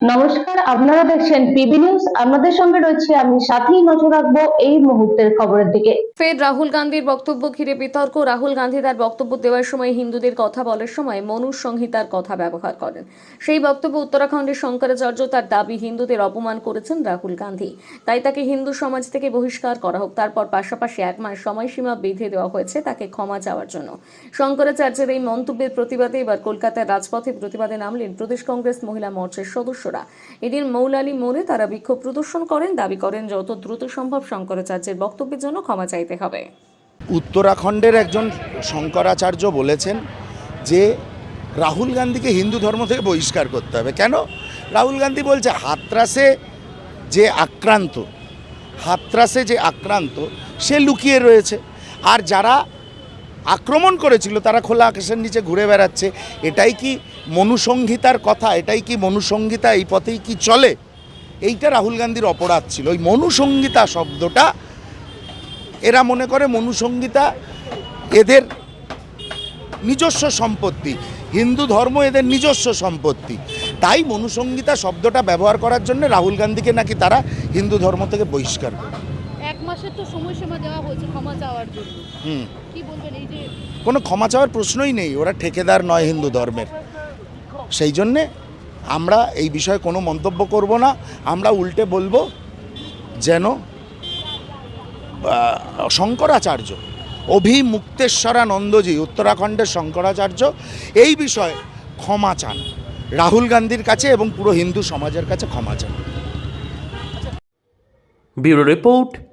নমস্কার, আপনারা দেখছেন পিবি নিউজ। আপনাদের সঙ্গে রয়েছে আমি সাথেই নজর রাখব এই মুহূর্তের খবরের দিকে। ফের রাহুল গান্ধীর বক্তব্য ঘিরে বিতর্ক। রাহুল গান্ধী তার বক্তব্য দেওয়ার সময় হিন্দুদের কথা বলার সময় মনু সংহিতার কথা ব্যবহার করেন। সেই বক্তব্য উত্তরাখণ্ডের শঙ্করাচার্য তার দাবি, হিন্দুদের অপমান করেছেন রাহুল গান্ধী। তাই তাকে হিন্দু সমাজ থেকে বহিষ্কার করা হোক। তারপর পাশাপাশি এক মাস সময়সীমা বেঁধে দেওয়া হয়েছে তাকে ক্ষমা চাওয়ার জন্য। শঙ্করাচার্যের এই মন্তব্যের প্রতিবাদে এবার কলকাতার রাজপথে প্রতিবাদে নামলেন প্রদেশ কংগ্রেস মহিলা মোর্চার সদস্যরা। এদিন মৌলালী মোড়ে তারা বিক্ষোভ প্রদর্শন করেন, দাবি করেন যত দ্রুত সম্ভব শঙ্করাচার্যের বক্তব্যের জন্য ক্ষমা চাইতে হবে। উত্তরাখণ্ডের একজন শঙ্করাচার্য বলেছেন যে, রাহুল গান্ধীকে হিন্দু ধর্ম থেকে বহিষ্কার করতে হবে। কেন? রাহুল গান্ধী বলছে, হাতরাসে যে আক্রান্ত, হাতরাসে যে আক্রান্ত, সে লুকিয়ে রয়েছে। আর যারা আক্রমণ করেছিল, তারা খোলা আকাশের নিচে ঘুরে বেড়াচ্ছে। এটাই কি মনুসংহিতার কথা? এটাই কি মনুসংহিতা? এই পথেই কি চলে? এইটা রাহুল গান্ধীর অপরাধ ছিল। ওই মনুসংহিতা শব্দটা, এরা মনে করে মনুসংগীতা এদের নিজস্ব সম্পত্তি। হিন্দু ধর্ম এদের নিজস্ব সম্পত্তি। তাই মনুসংগীতা শব্দটা ব্যবহার করার জন্য রাহুল গান্ধীকে নাকি তারা হিন্দু ধর্ম থেকে বহিষ্কার করে মাসের তো সময়সীমা দেওয়া হয়েছে ক্ষমা চাওয়ার জন্য। হুম। কি বলবেন এই যে কোনো ক্ষমা চাওয়ার প্রশ্নই নেই ওরা ঠেকেদার নয় হিন্দু ধর্মের। সেই জন্যে আমরা এই বিষয়ে কোনো মন্তব্য করব না আমরা উল্টে বলব যেন শঙ্করাচার্য অভিমুক্তেশ্বরানন্দজি উত্তরাখণ্ডের শঙ্করাচার্য এই বিষয়ে ক্ষমা চান। রাহুল গান্ধীর কাছে এবং পুরো হিন্দু সমাজের কাছে ক্ষমা চান। Bureau report